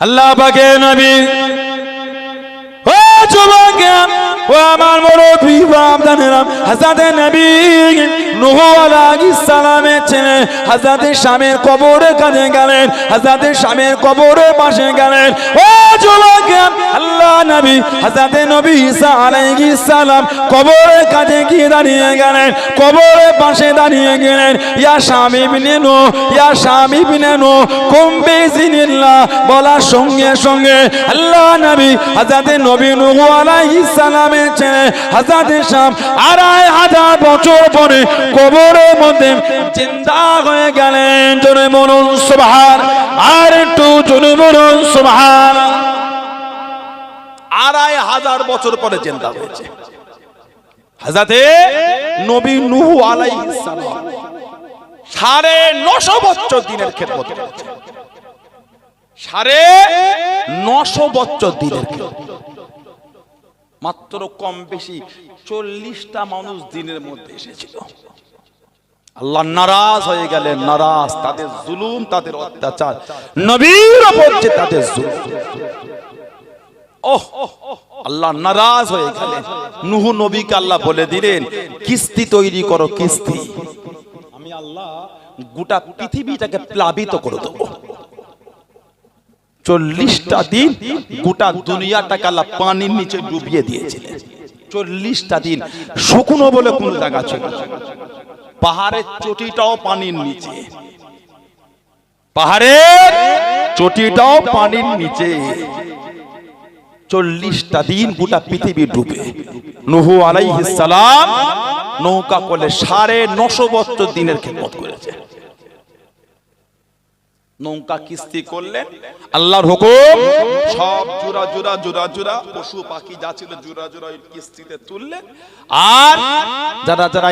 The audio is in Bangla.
আল্লাহ পাকে নবী। ও যুবকে, ও আমার মুরব্বী বাপদানেরা হযরত নবী নূহ আলাইহিস সালামের ছেলে। হযরত শামের কবরে কাছে গেলেন হযরত শামের কবরে পাশে গেলেন। ও নবী হাজাতে নবী ঈসা আলাইহিস সালাম কবরের কাছে গিয়ে দাঁড়িয়ে গেলেন, কবরের পাশে দাঁড়িয়ে গেলেন। ইয়া স্বামী নো ইয়া স্বামী নো কমবে জিনিল্লাহ বলার সঙ্গে সঙ্গে আল্লাহ নবী হাজাতে নবী নূহ আলাইহিস সালামের ছেলে হাজাতে শাম আড়াই হাজার বছর পরে কবরের মধ্যে জিন্দা হয়ে গেলেন। জোরে বলুন, সুবহান, আর একটু জোরে বলুন, সুবহান। আড়াই হাজার বছর পরে চিন্তা হয়েছে। হাজাতে নবী নুহু সালাম সাড়ে নশো বছর দিনের খেদমত সাড়ে নশো বছর দিনের মাত্র কম বেশি চল্লিশটা মানুষ দিনের মধ্যে এসেছিল। আল্লাহ নারাজ হয়ে গেলেন নারাজ, তাদের জুলুম, তাদের অত্যাচার, নবীর ওপর যে তাদের জুলুম। আল্লাহ নারাজ হয়ে গেলেন। নুহু নবীকে আল্লাহ বলে দিলেন, কিস্তি তৈরি করো, কিস্তি। আমি আল্লাহ গোটা পৃথিবীটাকে প্লাবিত করে দেবো। চল্লিশটা দিন গোটা দুনিয়াটাকে আল্লাহ পানির নিচে ডুবিয়ে দিয়েছিলেন। চল্লিশটা দিন শুকনো বলে কোন জায়গা ছিল পাহাড়ের চটিটাও পানির নিচে। পাহাড়ের চটিটাও পানির নিচে। চল্লিশটা দিন গোটা পৃথিবী ডুবে। নুহু সালাম নৌকা করলে সাড়ে নশো বছর দিনের খেদমত করেছে। নৌকা কিস্তি করলেন। আল্লাহর হুকুম সব জোড়া জোড়া জোড়া জোড়া পশু পাখি যা ছিল জোড়া জোড়া কিস্তিতে তুললেন। আর যারা যারা